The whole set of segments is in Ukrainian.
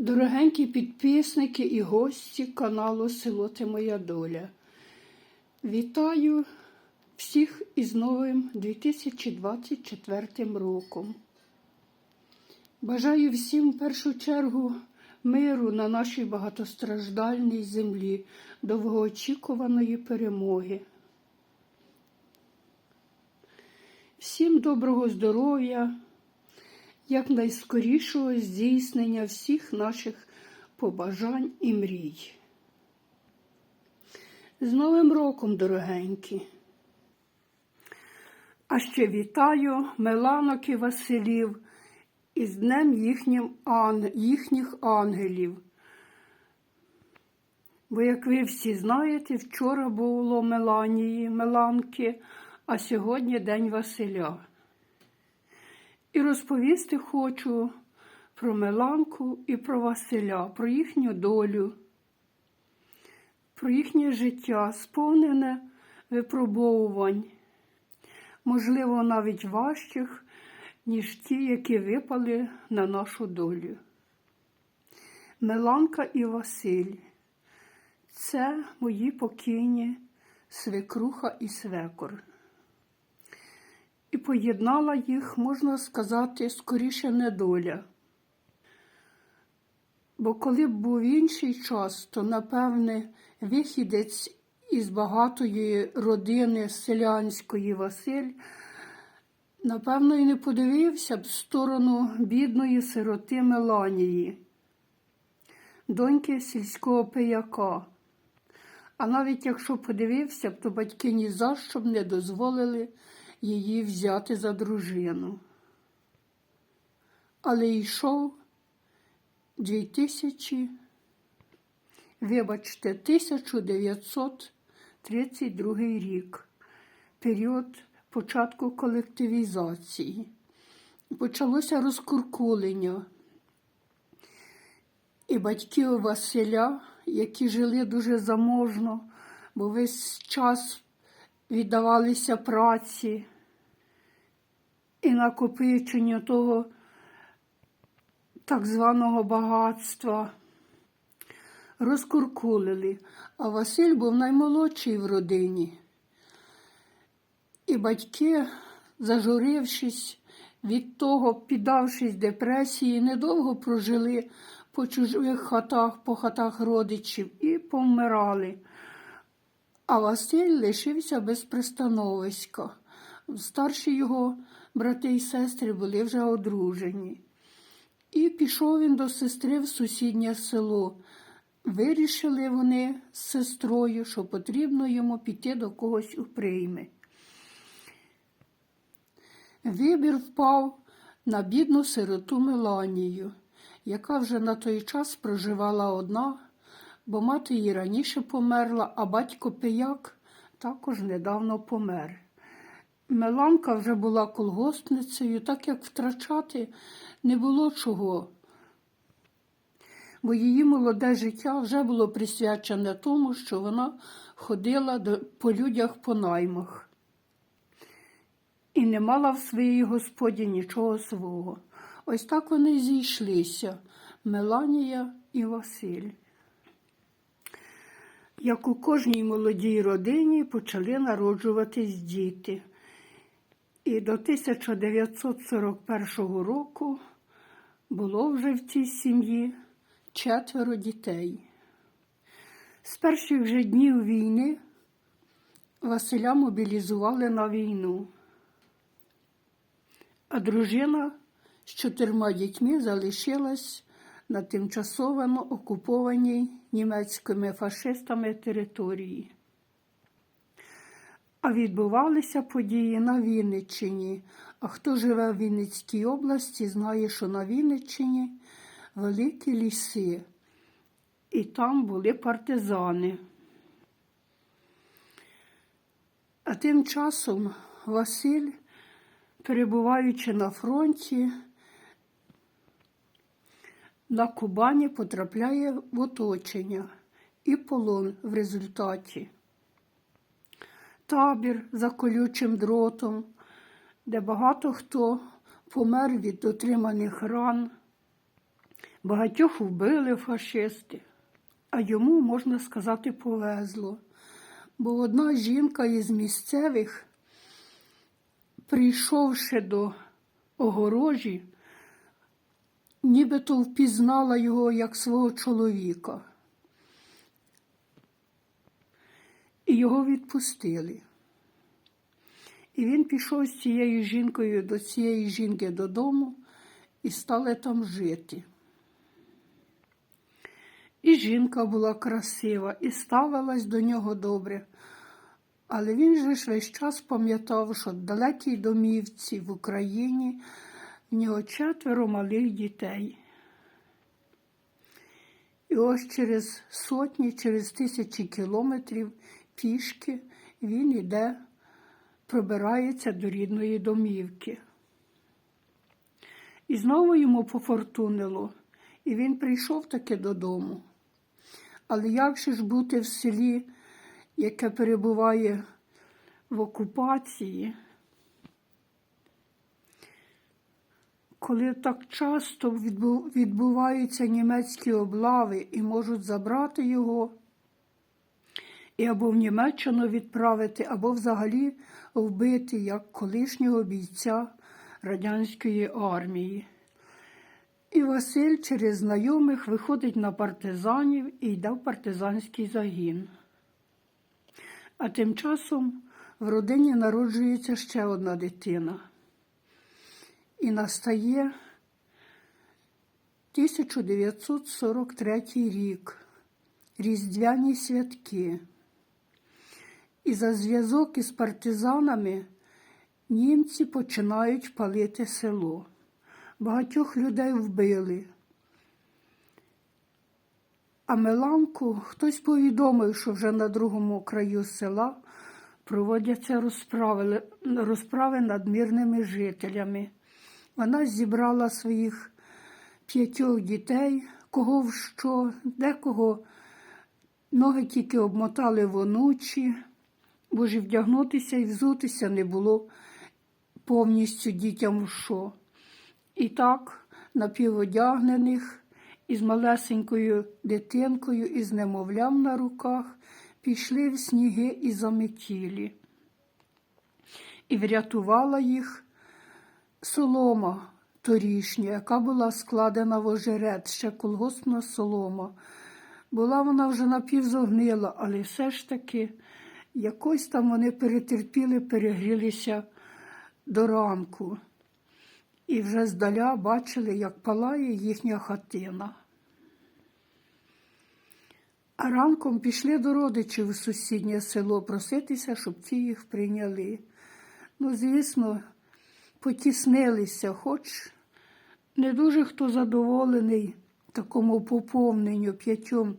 Дорогенькі підписники і гості каналу Село Ти Моя Доля. Вітаю всіх із новим 2024 роком. Бажаю всім в першу чергу миру на нашій багатостраждальній землі, довгоочікуваної перемоги. Всім доброго здоров'я, якнайскорішого здійснення всіх наших побажань і мрій. З Новим роком, дорогенькі! А ще вітаю Меланок і Василів із Днем їхнім ан... їхніх ангелів. Бо, як ви всі знаєте, вчора було Меланії, Меланки, а сьогодні День Василя. І розповісти хочу про Меланку і про Василя, про їхню долю, про їхнє життя, сповнене випробовувань, можливо, навіть важчих, ніж ті, які випали на нашу долю. Меланка і Василь це мої покійні свекруха і свекор і поєднала їх, можна сказати, скоріше недоля. Бо коли б був інший час, то, напевне, вихідець із багатої родини селянської Василь, напевно, і не подивився б в сторону бідної сироти Меланії, доньки сільського пияка. А навіть якщо подивився б, то батьки ні за що б не дозволили її взяти за дружину. Але йшов 2000, вибачте, 1932 рік, період початку колективізації. Почалося розкуркулення. І батьків Василя, які жили дуже заможно, бо весь час віддавалися праці і накопиченню того так званого багатства. Розкуркулили, а Василь був наймолодший в родині. І батьки, зажурившись від того, піддавшись депресії, недовго прожили по чужих хатах, по хатах родичів і помирали. А Василь лишився без пристановиська. Старші його брати і сестри були вже одружені. І пішов він до сестри в сусіднє село. Вирішили вони з сестрою, що потрібно йому піти до когось у прийми. Вибір впав на бідну сироту Меланію, яка вже на той час проживала одна, бо мати її раніше померла, а батько пияк також недавно помер. Меланка вже була колгоспницею, так як втрачати не було чого, бо її молоде життя вже було присвячене тому, що вона ходила по людях по наймах і не мала в своїй господі нічого свого. Ось так вони зійшлися Меланія і Василь. Як у кожній молодій родині почали народжуватись діти. І до 1941 року було вже в цій сім'ї четверо дітей. З перших же днів війни Василя мобілізували на війну, а дружина з чотирма дітьми залишилась на тимчасово окупованій німецькими фашистами території. А відбувалися події на Вінниччині. А хто живе в Вінницькій області, знає, що на Вінниччині великі ліси, і там були партизани. А тим часом Василь, перебуваючи на фронті, на Кубані потрапляє в оточення і полон в результаті табір за колючим дротом, де багато хто помер від отриманих ран, Багатьох вбили фашисти, а йому, можна сказати, повезло. Бо одна жінка із місцевих, прийшовши до огорожі, нібито впізнала його як свого чоловіка. І його відпустили. І він пішов з цією жінкою до цієї жінки додому і стали там жити. І жінка була красива, і ставилась до нього добре. Але він же ж весь час пам'ятав, що в далекій домівці в Україні в нього четверо малих дітей. І ось через сотні, через тисячі кілометрів пішки він іде, пробирається до рідної домівки. І знову йому пофортунило, і він прийшов таки додому. Але як же ж бути в селі, яке перебуває в окупації, коли так часто відбуваються німецькі облави і можуть забрати його, і або в Німеччину відправити, або взагалі вбити як колишнього бійця радянської армії. І Василь через знайомих виходить на партизанів і йде в партизанський загін. А тим часом в родині народжується ще одна дитина. І настає 1943 рік, Різдвяні святки. І за зв'язок із партизанами німці починають палити село. Багатьох людей вбили. А Меланку хтось повідомив, що вже на другому краю села проводяться розправи, розправи над мирними жителями. Вона зібрала своїх п'ятьох дітей, кого в що, декого ноги тільки обмотали в онучі, бо ж і вдягнутися і взутися не було повністю дітям що. І так, напіводягнених, із малесенькою дитинкою, із немовлям на руках, пішли в сніги і заметілі. І врятувала їх солома торішня, яка була складена в ожерет, ще колгоспна солома. Була вона вже напівзогнила, але все ж таки якось там вони перетерпіли, перегрілися до ранку. І вже здаля бачили, як палає їхня хатина. А ранком пішли до родичів у сусіднє село проситися, щоб ті їх прийняли. Ну, звісно, потіснилися, хоч не дуже хто задоволений такому поповненню п'ятьом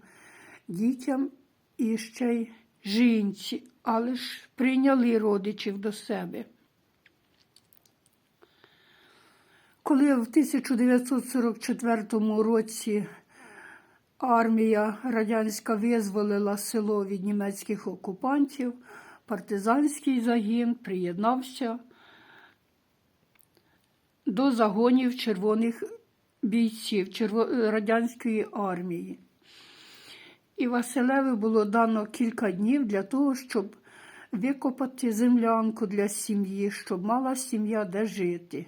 дітям і ще й жінці, але ж прийняли родичів до себе. Коли в 1944 році армія радянська визволила село від німецьких окупантів, партизанський загін приєднався до загонів червоних бійців радянської армії. І Василеві було дано кілька днів для того, щоб викопати землянку для сім'ї, щоб мала сім'я де жити.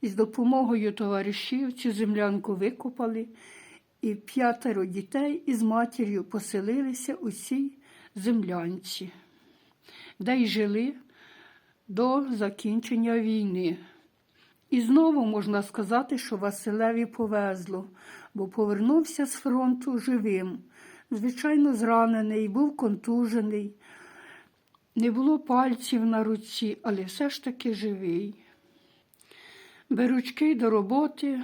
І з допомогою товаришів цю землянку викопали, і п'ятеро дітей із матір'ю поселилися у цій землянці, де й жили до закінчення війни. І знову можна сказати, що Василеві повезло, бо повернувся з фронту живим. Звичайно, зранений, був контужений, не було пальців на руці, але все ж таки живий. Беручки до роботи,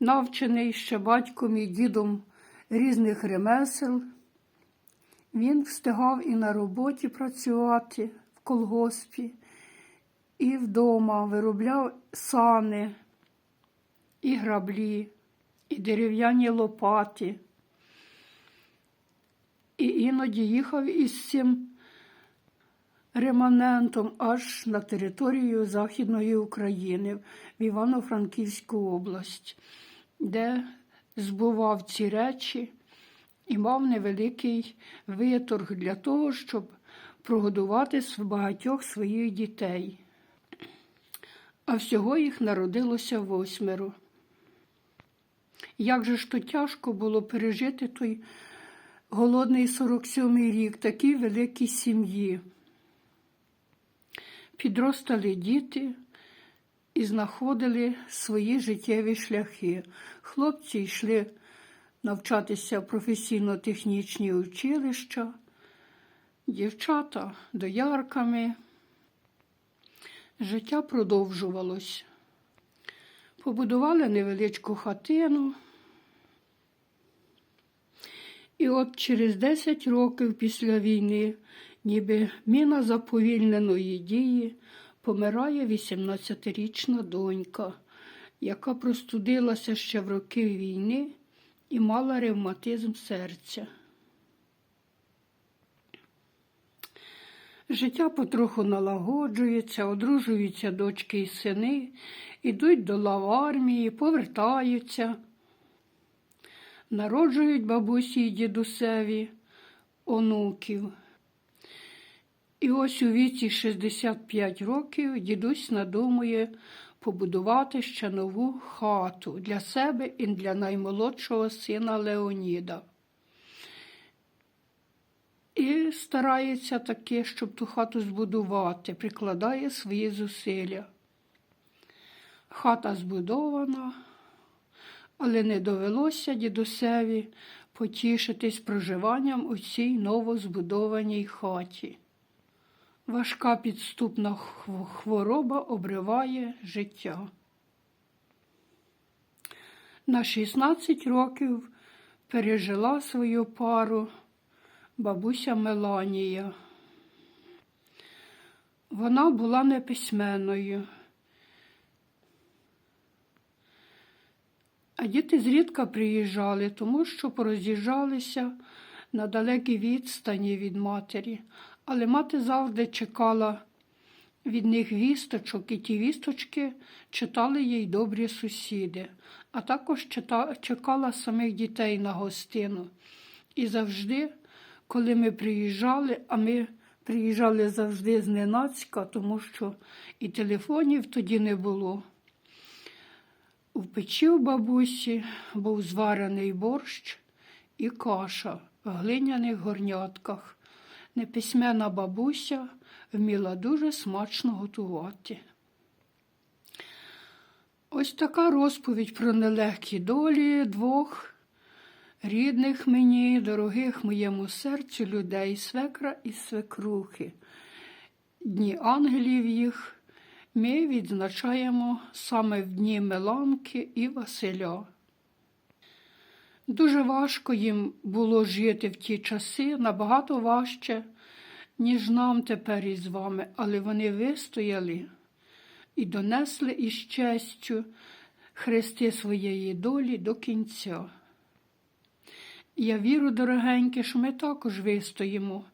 навчений ще батьком і дідом різних ремесел. Він встигав і на роботі працювати в колгоспі, і вдома виробляв сани, і граблі, і дерев'яні лопати. І іноді їхав із цим реманентом аж на територію Західної України в Івано-Франківську область. де збував ці речі і мав невеликий виторг для того, щоб прогодувати багатьох своїх дітей. А всього їх народилося восьмеро. Як же ж то тяжко було пережити той голодний 47-й рік, такій великій сім'ї. Підростали діти і знаходили свої життєві шляхи. Хлопці йшли навчатися в професійно-технічні училища, дівчата доярками. Життя продовжувалось. Побудували невеличку хатину. І от через 10 років після війни, ніби міна заповільненої дії, помирає 18-річна донька, яка простудилася ще в роки війни і мала ревматизм серця. Життя потроху налагоджується, одружуються дочки і сини, ідуть до лав армії, повертаються народжують бабусі і дідусеві онуків. І ось у віці 65 років дідусь надумує побудувати ще нову хату для себе і для наймолодшого сина Леоніда. І старається таки, щоб ту хату збудувати, прикладає свої зусилля. Хата збудована, але не довелося дідусеві потішитись проживанням у цій новозбудованій хаті. Важка підступна хвороба обриває життя. На 16 років пережила свою пару бабуся Меланія. Вона була неписьменною. А діти зрідка приїжджали, тому що пороз'їжджалися на далекій відстані від матері. Але мати завжди чекала від них вісточок, і ті вісточки читали їй добрі сусіди, а також чекала самих дітей на гостину. І завжди, коли ми приїжджали, а ми приїжджали завжди зненацька, тому що і телефонів тоді не було. У печі у бабусі був зварений борщ і каша в глиняних горнятках. Неписьменна бабуся вміла дуже смачно готувати. Ось така розповідь про нелегкі долі двох рідних мені, дорогих моєму серцю людей, свекра і свекрухи. Дні ангелів їх ми відзначаємо саме в дні Меланки і Василя. Дуже важко їм було жити в ті часи, набагато важче, ніж нам тепер із вами, але вони вистояли і донесли із честю хрести своєї долі до кінця. Я вірю, дорогенькі, що ми також вистоїмо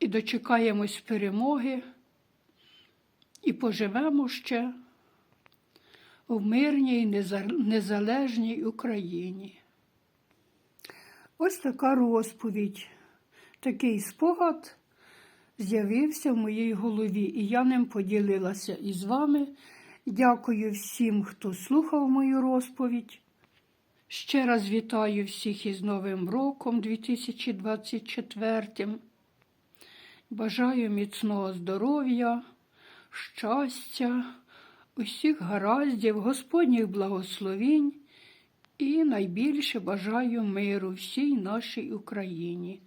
і дочекаємось перемоги і поживемо ще в мирній незалежній Україні. Ось така розповідь, такий спогад з'явився в моїй голові, і я ним поділилася із вами. Дякую всім, хто слухав мою розповідь. Ще раз вітаю всіх із Новим роком 2024. Бажаю міцного здоров'я, щастя, усіх гараздів, Господніх благословінь і найбільше бажаю миру всій нашій Україні.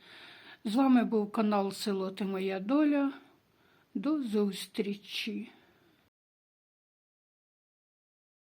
З вами був канал Село Ти Моя Доля. До зустрічі!